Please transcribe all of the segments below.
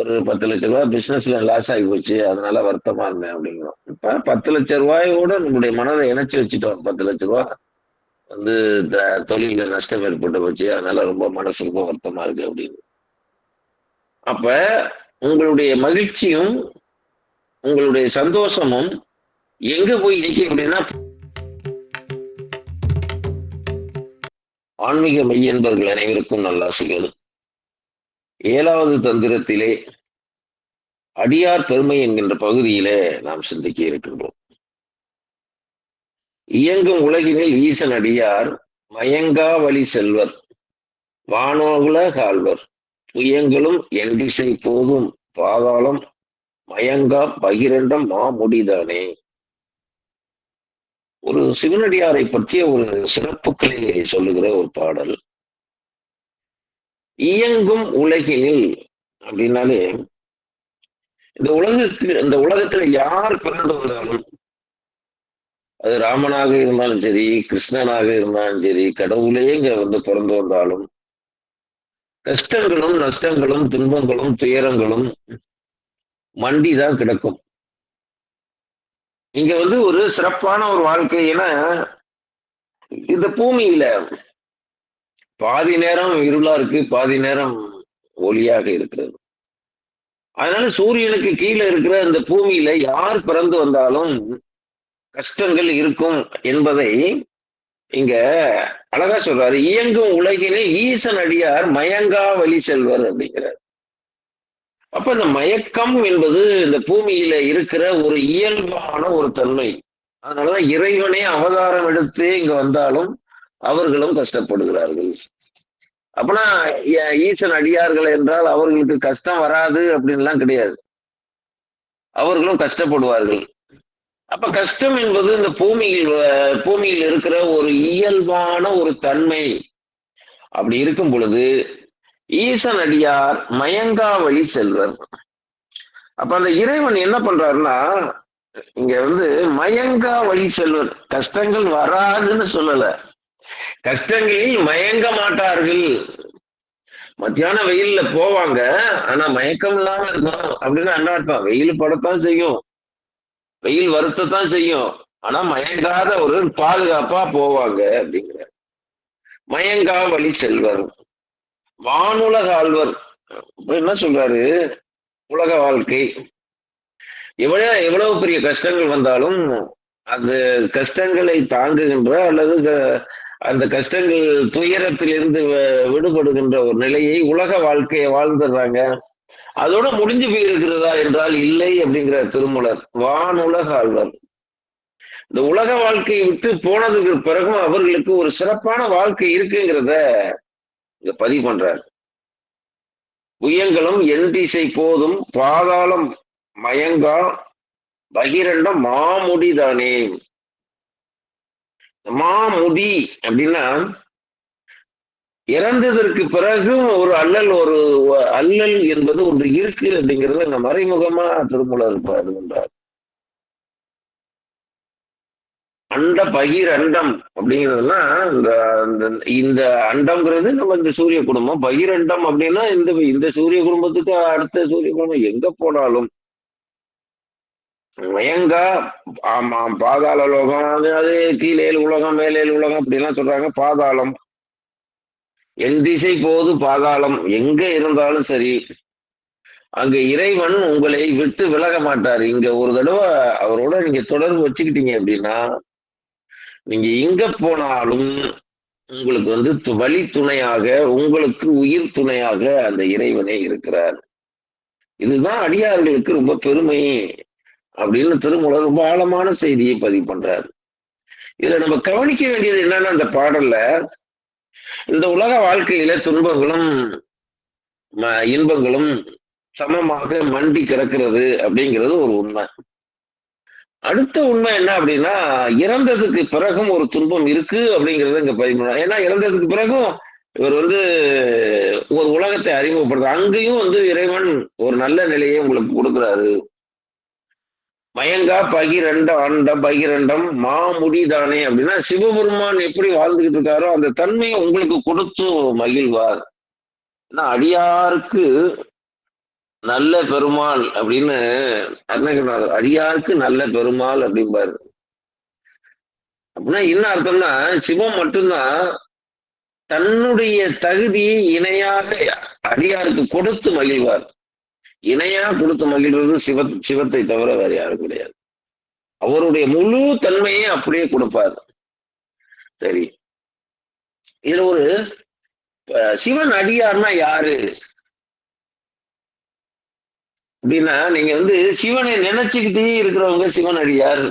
ஒரு பத்து லட்ச ரூபாய் பிசினஸ்ல லாஸ் ஆகி போச்சு அதனால வருத்தமா இருந்தேன் அப்படிங்கிறோம். இப்ப பத்து லட்ச ரூபாயோட நம்முடைய மனதை இணைச்சு வச்சுட்டோம். பத்து லட்ச ரூபாய் வந்து தொழில நஷ்டம் ஏற்பட்டு போச்சு அதனால ரொம்ப மனசு ரொம்ப வருத்தமா இருக்கு அப்படின்னு. அப்ப உங்களுடைய மகிழ்ச்சியும் உங்களுடைய சந்தோஷமும் எங்க போய் நிற்கும் அப்படின்னா ஆன்மீக மெய்யன்பர்கள் அனைவருக்கும் நல்லாசிகள். ஏழாவது தந்திரத்திலே அடியார் பெருமை என்கின்ற பகுதியிலே நாம் சிந்திக்க இருக்கின்றோம். இயங்கும் உலகினில் ஈசன் அடியார் மயங்கா வழி செல்வர் வானோகுல கால்வர். புயங்களும் எண்டிசை போதும் பாதாளம் மயங்கா பகிரண்டம் மாமுடிதானே ஒரு சிவனடியாரை பற்றிய ஒரு சிறப்புகளை சொல்லுகிற ஒரு பாடல். இயங்கும் உலகினில் அப்படின்னாலே இந்த உலகத்துக்கு இந்த உலகத்துல யார் பிறந்து வந்தாலும் அது ராமனாக இருந்தாலும் சரி கிருஷ்ணனாக இருந்தாலும் சரி கடவுளே இங்க வந்து பிறந்து வந்தாலும் கஷ்டங்களும் நஷ்டங்களும் துன்பங்களும் துயரங்களும் மண்டிதான் கிடக்கும். இங்க வந்து ஒரு சிறப்பான ஒரு வாழ்க்கை ஏன்னா இந்த பூமியில பாதி நேரம் இருளா இருக்கு பாதி நேரம் ஒளியாக இருக்கிறது. அதனால சூரியனுக்கு கீழே இருக்கிற அந்த பூமியில யார் பிறந்து வந்தாலும் கஷ்டங்கள் இருக்கும் என்பதை இங்க அழகா சொல்றாரு. இயங்கும் உலகிலே ஈசன் அடியார் மயங்கா வழி செல்வர் அப்படிங்கிறார். அப்ப இந்த மயக்கம் என்பது இந்த பூமியில இருக்கிற ஒரு இயல்பான ஒரு தன்மை. அதனாலதான் இறைவனே அவதாரம் எடுத்து இங்க வந்தாலும் அவர்களும் கஷ்டப்படுகிறார்கள். அப்பனா ஈசன் அடியார்கள் என்றால் அவர்களுக்கு கஷ்டம் வராது அப்படின்லாம் கிடையாது. அவர்களும் கஷ்டப்படுவார்கள். அப்ப கஷ்டம் என்பது இந்த பூமியில் வ- பூமியில் இருக்கிற ஒரு இயல்பான ஒரு தன்மை. அப்படி இருக்கும் பொழுது ஈசன் அடியார் மயங்கா வழி செல்வர். அப்ப அந்த இறைவன் என்ன பண்றாருன்னா இங்க வந்து மயங்கா வழி செல்வர். கஷ்டங்கள் வராதுன்னு சொல்லலை. கஷ்டங்களில் மயங்க மாட்டார்கள். மத்தியான வெயில்ல போவாங்க. ஆனா மயக்கம் இல்லாம இருக்கும் அப்படின்னு அண்ணா அர்த்தம் வெயில் படத்தான் செய்யும். வெயில் வருத்தத்தான் செய்யும். ஆனா மயங்காத ஒரு பாதுகாப்பா போவாங்க அப்படிங்கிற மயங்கா வழி செல்வர். வானுலக ஆழ்வர். என்ன சொல்றாரு? உலக வாழ்க்கை. எவ்வளவு எவ்வளவு பெரிய கஷ்டங்கள் வந்தாலும் அந்த கஷ்டங்களை தாங்குகின்ற அல்லது அந்த கஷ்டங்கள் துயரத்திலிருந்து விடுபடுகின்ற ஒரு நிலையை உலக வாழ்க்கையை வாழ்ந்துடுறாங்க. அதோட முடிஞ்சு போயிருக்கிறதா என்றால் இல்லை அப்படிங்கிற திருமலர் வானுலக ஆழ்வர். இந்த உலக வாழ்க்கையை விட்டு போனதுக்கு பிறகும் அவர்களுக்கு ஒரு சிறப்பான வாழ்க்கை இருக்குங்கிறத இங்க பதிவு பண்றார். உயங்களும் என் திசை போதும் பாதாளம் மயங்கா பகிரண்டம் மாமுடிதானே மாமுடி அப்படின்னா இறந்ததற்கு பிறகும் ஒரு அல்லல் ஒரு அல்லல் என்பது ஒன்று இருக்கு அப்படிங்கிறது அங்க மறைமுகமா திருமூலர் பாடுகின்றார் அண்ட பகிர் அண்டம் அப்படிங்கிறதுலாம் இந்த இந்த- இந்த அண்டம்ங்கிறது நம்ம இந்த சூரிய குடும்பம். பகிரண்டம் அப்படின்னா இந்த இந்த சூரிய குடும்பத்துக்கு அடுத்த சூரிய குடும்பம் எங்க போனாலும் மயங்கா ஆமாம் பாதாள லோகம் அது அது கீழேல் உலகம் மேலேல் உலகம் அப்படிலாம் சொல்றாங்க. பாதாளம். என் திசை போது பாதாளம். எங்க இருந்தாலும் சரி அங்க இறைவன் உங்களை விட்டு விலக மாட்டார். இங்க ஒரு தடவை அவரோட நீங்க தொடர்பு வச்சுக்கிட்டீங்க அப்படின்னா நீங்க எங்க போனாலும் உங்களுக்கு வந்து வழி துணையாக உங்களுக்கு உயிர் துணையாக அந்த இறைவனே இருக்கிறார். இதுதான் அடியார்களுக்கு ரொம்ப பெருமை. அப்படின்னு திருமூலர் ரொம்ப ஆழமான செய்தியை பதிவு பண்றார். இதுல நம்ம கவனிக்க வேண்டியது என்னன்னா அந்த பாடல்ல இந்த உலக வாழ்க்கையில துன்பங்களும் ம- இன்பங்களும் சமமாக மண்டி கிடக்கிறது அப்படிங்கிறது ஒரு உண்மை. அடுத்த உண்மை என்ன அப்படின்னா இறந்ததுக்கு பிறகும் ஒரு துன்பம் இருக்கு அப்படிங்கறத இங்க பதிவு பண்ணலாம். ஏன்னா இறந்ததுக்கு பிறகும் இவர் வந்து ஒரு உலகத்தை அறிமுகப்படுத்த அங்கேயும் வந்து இறைவன் ஒரு நல்ல நிலையை உங்களுக்கு கொடுக்குறாரு. மயங்கா பகிரண்ட ஆண்ட பகிரண்டம் மாமுடிதானே அப்படின்னா சிவபெருமான் எப்படி வாழ்ந்துகிட்டு இருக்காரோ அந்த தன்மையை உங்களுக்கு கொடுத்து மகிழ்வார். ஏன்னா அடியாருக்கு நல்ல பெருமாள் அப்படின்னு அருணகிரிநாதர் அடியாருக்கு நல்ல பெருமாள் அப்படிம்பாரு. அப்படின்னா என்ன அர்த்தம்னா சிவம் மட்டும்தான் தன்னுடைய தகுதியை இணையாக அடியாருக்கு கொடுத்து மகிழ்வார். இணையா கொடுத்து மகிழ்றது சிவ சிவத்தை தவிர வேற யாரும் கிடையாது. அவருடைய முழு தன்மையை அப்படியே கொடுப்பார். சரி. இதுல ஒரு சிவன் அடியார்னா யாரு? அப்படின்னா நீங்க வந்து சிவனை நினைச்சுக்கிட்டே இருக்கிறவங்க சிவன் அடியார்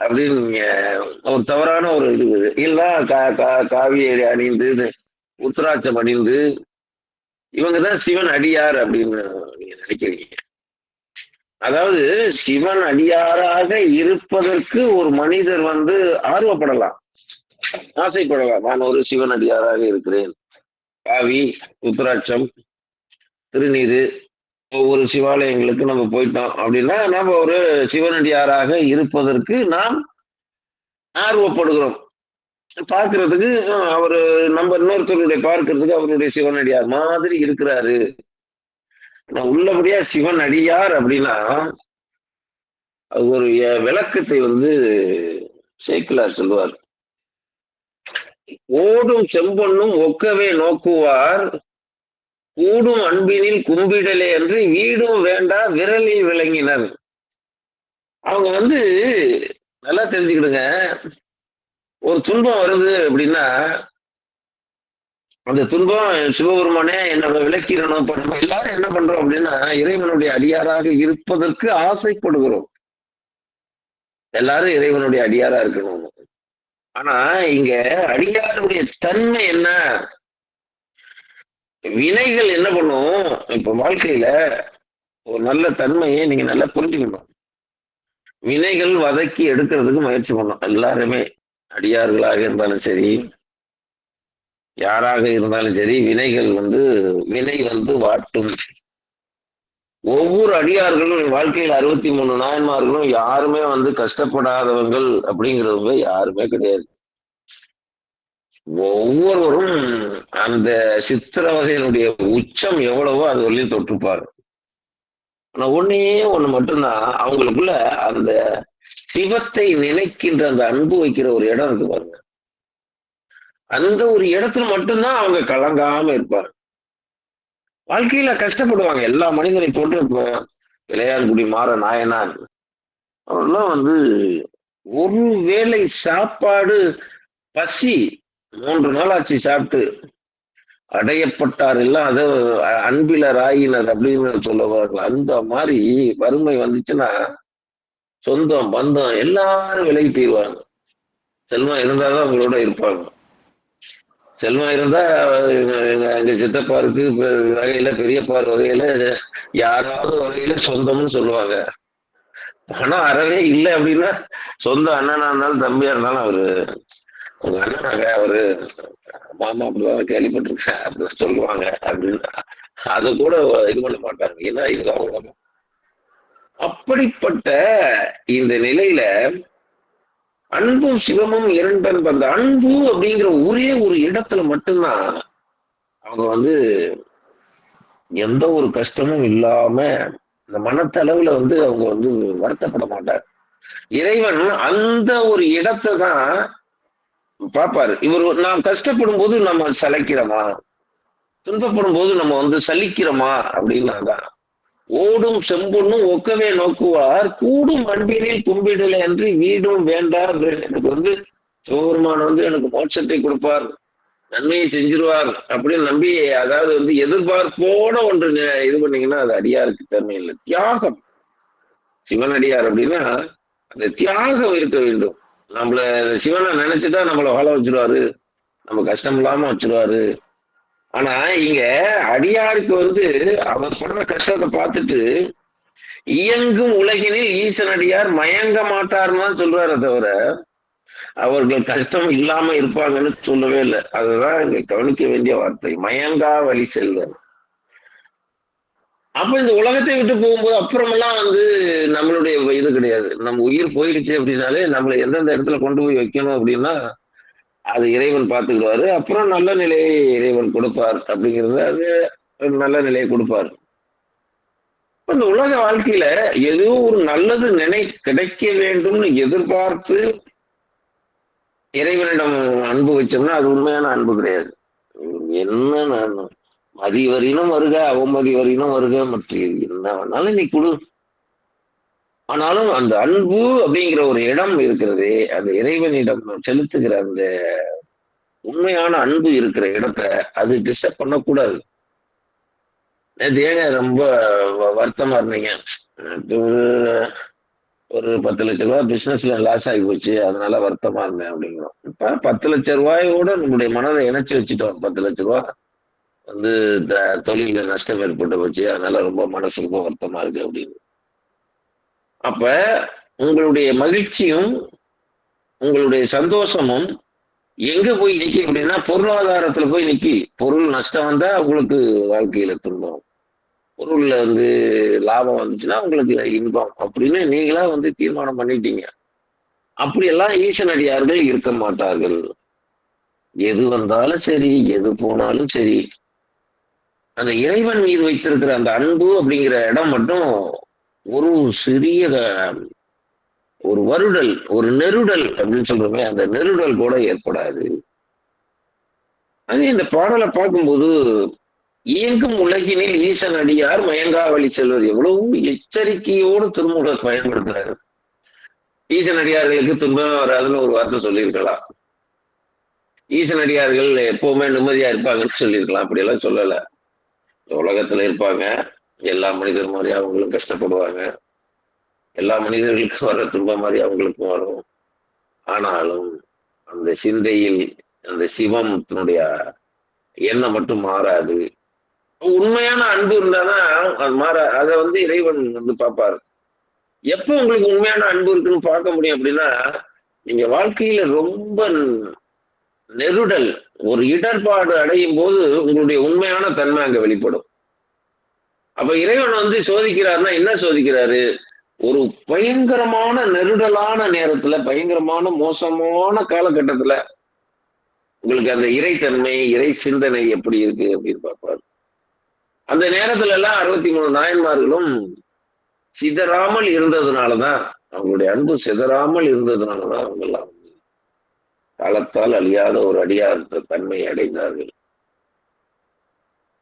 அப்படின்னு நீங்க ஒரு தவறான ஒரு இது. இருக்குது. இல்ல கா கா காவியை அணிந்து உத்தராட்சம் அணிந்து இவங்க தான் சிவன் அடியார் அப்படின்னு நீங்க நினைக்கிறீங்க. அதாவது சிவன் அடியாராக இருப்பதற்கு ஒரு மனிதர் வந்து ஆர்வப்படலாம். ஆசைப்படலாம். நான் ஒரு சிவன் அடியாராக இருக்கிறேன். காவி உத்தராட்சம் திருநீரு ஒவ்வொரு சிவாலயங்களுக்கு நம்ம போயிட்டோம் அப்படின்னா நம்ம ஒரு சிவனடியாராக இருப்பதற்கு நாம் ஆர்வப்படுகிறோம். பார்க்கறதுக்கு அவர் நம்ம இன்னொருத்தருடைய பார்க்கறதுக்கு அவருடைய சிவனடியார் மாதிரி இருக்கிறாரு. உள்ளபடியா சிவன் அடியார் அப்படின்னா அது ஒரு விளக்கத்தை வந்து சேக்கிலார் சொல்லுவார். ஓடும் செம்பொன்னும் ஒக்கவே நோக்குவார் கூடும் அன்பினில் கும்பிடலே என்று வீடும் வேண்டா விரலில் விளங்கினர். அவங்க வந்து நல்லா தெரிஞ்சுக்கிடுங்க. ஒரு துன்பம் வருது அப்படின்னா அந்த துன்பம் சிவபெருமானே என்னை விளக்கிறணும் இப்ப நம்ம எல்லாரும் என்ன பண்றோம் அப்படின்னா இறைவனுடைய அடியாராக இருப்பதற்கு ஆசைப்படுகிறோம். எல்லாரும் இறைவனுடைய அடியாரா இருக்கணும் ஆனா இங்க அடியாருடைய தன்மை என்ன? வினைகள் என்ன பண்ணும்? இப்ப வாழ்க்கையில ஒரு நல்ல தன்மையை நீங்க நல்லா புரிஞ்சுக்கணும். வினைகள் வதக்கி எடுக்கிறதுக்கு முயற்சி பண்ணும் எல்லாருமே. அடியார்களாக இருந்தாலும் சரி யாராக இருந்தாலும் சரி வினைகள் வந்து வினை வந்து வாட்டும். ஒவ்வொரு அடியார்களும் வாழ்க்கையில் அறுபத்தி மூணு நாயன்மார்களும் யாருமே வந்து கஷ்டப்படாதவங்கள் அப்படிங்கிறவங்க யாருமே கிடையாது. ஒவ்வொருவரும் அந்த சித்திரவதையினுடைய உச்சம் எவ்வளவோ அது வரையும் தொற்றுப்பாரு. ஆனா ஒன்னே ஒண்ணு மட்டும்தான் அவங்களுக்குள்ள அந்த சிவத்தை நினைக்கின்ற அந்த அன்பு வைக்கிற ஒரு இடம் இருக்கு பாருங்க. அந்த ஒரு இடத்துல மட்டும்தான் அவங்க கலங்காம இருப்பாங்க. வாழ்க்கையில கஷ்டப்படுவாங்க. எல்லா மனிதனை போட்டு இப்போ இளையான்குடி மாற நாயனார் அவரெல்லாம் வந்து ஒரு வேளை சாப்பாடு பசி மூன்று நாள் ஆச்சு சாப்பிட்டு அடையப்பட்டார் எல்லாம் அது அன்பில ராயினர் அப்படின்னு சொல்லுவார்கள். அந்த மாதிரி வறுமை வந்துச்சுன்னா சொந்தம் பந்தம் எல்லாரும் விலகி தீருவாங்க செல்வம் இருந்தாதான் அவங்களோட இருப்பாங்க. செல்வம் இருந்தா எங்க- எங்க- எங்க வகையில பெரியப்பார் வகையில யாராவது வகையில சொந்தம்னு சொல்லுவாங்க. பணம் அறவே இல்லை அப்படின்னா சொந்த அண்ணனா இருந்தாலும் தம்பியா இருந்தாலும் அவரு உங்க அண்ணனாங்க அவரு மாமா அப்படிதான் கேள்விப்பட்டிருக்கேன் அப்படின்னு சொல்லுவாங்க அப்படின்னு. அதை கூட இது பண்ண மாட்டாங்க. ஏன்னா இது அவங்க அப்படிப்பட்ட இந்த நிலையில அன்பும் சிவமும் இரண்டன் அந்த அன்பு அப்படிங்கிற ஒரே ஒரு இடத்துல மட்டும்தான் அவங்க வந்து எந்த ஒரு கஷ்டமும் இல்லாம இந்த மனத்தளவுல வந்து அவங்க வந்து வருத்தப்பட மாட்டார். இறைவன் அந்த ஒரு இடத்தை தான் பார்ப்பாரு. இவர் நாம் கஷ்டப்படும் போது நம்ம சலைக்கிறோமா? துன்பப்படும் போது நம்ம வந்து சலிக்கிறோமா? அப்படின்னா தான். ஓடும் செம்பொன்னும் ஒக்கவே நோக்குவார். கூடும் அன்பினில் கும்பிடலை என்று வீடும் வேண்டார் எனக்கு வந்து சிவபெருமான் வந்து எனக்கு மோட்சத்தை கொடுப்பார். நன்மையை செஞ்சிருவார் அப்படின்னு நம்பி அதாவது வந்து எதிர்பார்ப்போட ஒன்று இது பண்ணீங்கன்னா அது அடியாருக்கு தன்மை இல்லை. தியாகம். சிவனடியார் அப்படின்னா அந்த தியாகம் இருக்க வேண்டும். நம்மள சிவனை நினைச்சுட்டா நம்மளை வாழ வச்சிருவாரு. நம்ம கஷ்டம் இல்லாம வச்சிருவாரு. ஆனா இங்க அடியாருக்கு வந்து அவர் படுற கஷ்டத்தை பார்த்துட்டு இயங்கும் உலகினில் ஈசனடியார் மயங்க மாட்டார்னு தான் சொல்றாரு தவிர அவர்கள் கஷ்டம் இல்லாம இருப்பாங்கன்னு சொல்லவே இல்லை. அதுதான் இங்க கவனிக்க வேண்டிய வார்த்தை. மயங்கா வழி செல்வர். அப்ப இந்த உலகத்தை விட்டு போகும்போது அப்புறமெல்லாம் வந்து நம்மளுடைய இது கிடையாது. நம்ம உயிர் போயிடுச்சு அப்படின்னாலே நம்மளை எந்தெந்த இடத்துல கொண்டு போய் வைக்கணும் அப்படின்னா அது இறைவன் பார்த்துக்கிடுவாரு அப்புறம் நல்ல நிலையை இறைவன் கொடுப்பார் அப்படிங்கிறது அது ஒரு நல்ல நிலையை கொடுப்பார். இந்த உலக வாழ்க்கையில ஏதோ ஒரு நல்லது நினை கிடைக்க வேண்டும்னு எதிர்பார்த்து இறைவனிடம் அன்பு வச்சோம்னா அது உண்மையான அன்பு கிடையாது. என்ன நான் மதி வரினும் வருக அவமதி வரையினும் வருக மற்ற என்ன வேணாலும் நீ கொடு. ஆனாலும் அந்த அன்பு அப்படிங்கிற ஒரு இடம் இருக்கிறதே அந்த இறைவனிடம் செலுத்துகிற அந்த உண்மையான அன்பு இருக்கிற இடத்த அது டிஸ்டர்ப் பண்ணக்கூடாது. நேற்று ஏங்க ரொம்ப வ- வருத்தமா இருந்தீங்க? ஒரு- ஒரு பத்து லட்ச ரூபாய் பிஸ்னஸ்ல லாஸ் ஆகி போச்சு அதனால வருத்தமா இருந்தேன் அப்படிங்கிறோம். இப்ப பத்து லட்ச ரூபாயோட நம்முடைய மனதை இணைச்சி வச்சுட்டோம். பத்து லட்ச ரூபா வந்து தொழில நஷ்டம் ஏற்பட்டு போச்சு அதனால ரொம்ப மனசு ரொம்ப வருத்தமா இருக்கு அப்படின்னு. அப்ப உங்களுடைய மகிழ்ச்சியும் உங்களுடைய சந்தோஷமும் எங்க போய் நிற்கும் அப்படின்னா பொருளாதாரத்துல போய் நிக்கி. பொருள் நஷ்டம் வந்தா உங்களுக்கு வாழ்க்கையில துன்பம். பொருள்ல வந்து லாபம் வந்துச்சுன்னா உங்களுக்கு இன்பம். அப்படின்னு நீங்களா வந்து தீர்மானம் பண்ணிட்டீங்க. அப்படியெல்லாம் ஈசனடியார்கள் இருக்க மாட்டார்கள். எது வந்தாலும் சரி எது போனாலும் சரி. அந்த இறைவன் மீது வைத்திருக்கிற அந்த அன்பு அப்படிங்கிற இடம் மட்டும் ஒரு சிறிய ஒரு வருடல் ஒரு நெருடல் அப்படின்னு சொல்றோமே அந்த நெருடல் கூட ஏற்படாது. அது இந்த பாடலை பார்க்கும்போது இயங்கும் உலகினில் ஈசன் அடியார் மயங்காவளி செல்வர் எவ்வளவு எச்சரிக்கையோடு திருமூலர் பயன்படுத்துறாரு. ஈசன் அடியார்களுக்கு துன்பமே வராதுன்னு ஒரு வார்த்தை சொல்லியிருக்கலாம். ஈசன் அடியார்கள் எப்பவுமே நிம்மதியா இருப்பாங்கன்னு சொல்லியிருக்கலாம். அப்படியெல்லாம் சொல்லல. உலகத்துல இருப்பாங்க. எல்லா மனிதர் மாதிரி அவங்களும் கஷ்டப்படுவாங்க. எல்லா மனிதர்களுக்கும் வர துன்பம் மாதிரி அவங்களுக்கும் வரும். ஆனாலும் அந்த சிந்தையில் அந்த சிவம் எண்ணம் மட்டும் மாறாது. உண்மையான அன்பு இருந்தாதான் அது மாற அதை வந்து இறைவன் வந்து பார்ப்பாரு. எப்போ உங்களுக்கு உண்மையான அன்பு இருக்குன்னு பார்க்க முடியும் அப்படின்னா நீங்க வாழ்க்கையில ரொம்ப நெருடல் ஒரு இடர்பாடு அடையும் போது உங்களுடைய உண்மையான தன்மை அங்க வெளிப்படும். அப்ப இறைவன் வந்து சோதிக்கிறாருன்னா என்ன சோதிக்கிறாரு? ஒரு பயங்கரமான நெருடலான நேரத்துல பயங்கரமான மோசமான காலகட்டத்துல உங்களுக்கு அந்த இறைத்தன்மை இறை சிந்தனை எப்படி இருக்கு அப்படின்னு பார்ப்பாரு. அந்த நேரத்துல எல்லாம் அறுபத்தி மூணு நாயன்மார்களும் சிதறாமல் இருந்ததுனாலதான் அவங்களுடைய அன்பு சிதறாமல் இருந்ததுனாலதான் அவங்க எல்லாம் காலத்தால் அழியாத ஒரு அடியார் தன்மை அடைந்தார்கள்.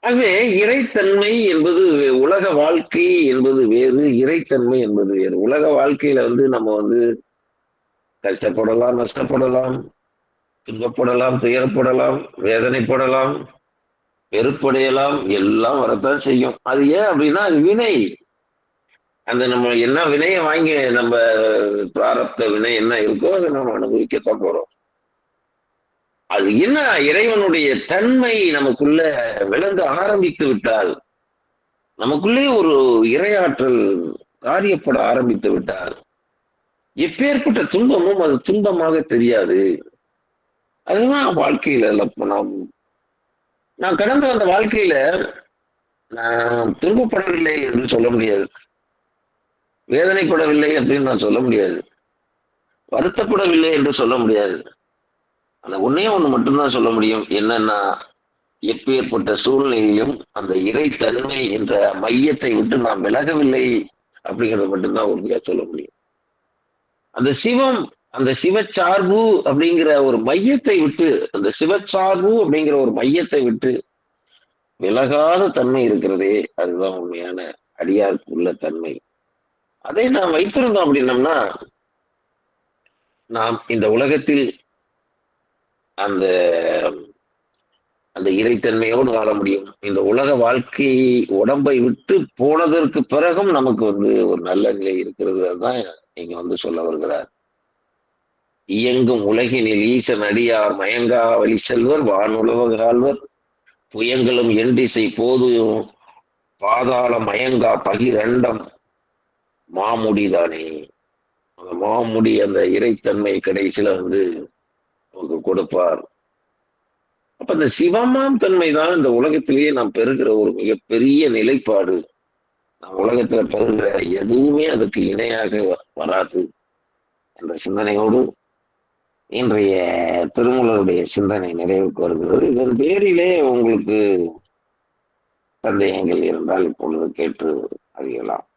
ஆகவே இறைத்தன்மை என்பது வே- உலக வாழ்க்கை என்பது வேறு இறைத்தன்மை என்பது வேறு. உலக வாழ்க்கையில வந்து நம்ம வந்து கஷ்டப்படலாம் நஷ்டப்படலாம் துன்பப்படலாம் துயரப்படலாம் வேதனைப்படலாம் வெறுப்படையலாம் எல்லாம் வரத்தான் செய்யும். அது ஏன் அப்படின்னா அது வினை. அந்த நம்ம என்ன வினையை வாங்கி நம்ம பிராரப்த வினை என்ன இருக்கோ அதை நம்ம அனுபவிக்கத்தான் போறோம். அது என்ன? இறைவனுடைய தன்மை நமக்குள்ள விளங்க ஆரம்பித்து விட்டால் நமக்குள்ளே ஒரு இரையாற்றல் காரியப்பட ஆரம்பித்து விட்டால் எப்பேற்பட்ட துன்பமும் அது துன்பமாக தெரியாது. அதுதான் வாழ்க்கையில இல்ல நாம் நான் கடந்த அந்த வாழ்க்கையில நான் துன்பப்படவில்லை என்று சொல்ல முடியாது. வேதனைப்படவில்லை அப்படின்னு நான் சொல்ல முடியாது. வருத்தப்படவில்லை என்று சொல்ல முடியாது. அந்த ஒன்னே ஒன்று மட்டும்தான் சொல்ல முடியும். என்னன்னா எப்பேற்பட்ட சூழ்நிலையிலும் அந்த இறைத்தன்மை என்ற மையத்தை விட்டு நாம் விலகவில்லை அப்படிங்கிறது மட்டும்தான் உண்மையா சொல்ல முடியும். அந்த சிவம் அந்த சிவச்சார்பு அப்படிங்கிற ஒரு மையத்தை விட்டு அந்த சிவச்சார்பு அப்படிங்கிற ஒரு மையத்தை விட்டு விலகாத தன்மை இருக்கிறதே அதுதான் உண்மையான அடியாருக்கு உள்ள தன்மை. அதை நாம் வைத்திருந்தோம் அப்படின்னம்னா நாம் இந்த உலகத்தில் அந்த அந்த இறைத்தன்மையோடு வாழ முடியும். இந்த உலக வாழ்க்கை உடம்பை விட்டு போனதற்கு பிறகும் நமக்கு வந்து ஒரு நல்ல நிலை இருக்கிறது. தான் நீங்க வந்து சொல்ல வருகிறார். இயங்கும் உலகினில் ஈசன் அடியார் மயங்கா வழி செல்வர் வானுலவகால்வர் புயங்களும் எண்டிசை போதும் பாதாள மயங்கா பகிரண்டம். மாமுடிதானே அந்த மாமுடி அந்த இறைத்தன்மை கடைசியில வந்து நமக்கு கொடுப்பார். அப்ப இந்த சிவமாம் தன்மை தான் இந்த உலகத்திலேயே நாம் பெறுகிற ஒரு மிகப்பெரிய நிலைப்பாடு. நம் உலகத்துல பெறுகிற எதுவுமே அதுக்கு இணையாக வ- வராது என்ற சிந்தனையோடு இன்றைய திருமூலருடைய சிந்தனை நிறைவுக்கு வருகிறது. இதன் பேரிலே உங்களுக்கு சந்தேகங்கள் இருந்தால் இப்பொழுது கேட்டு அறியலாம்.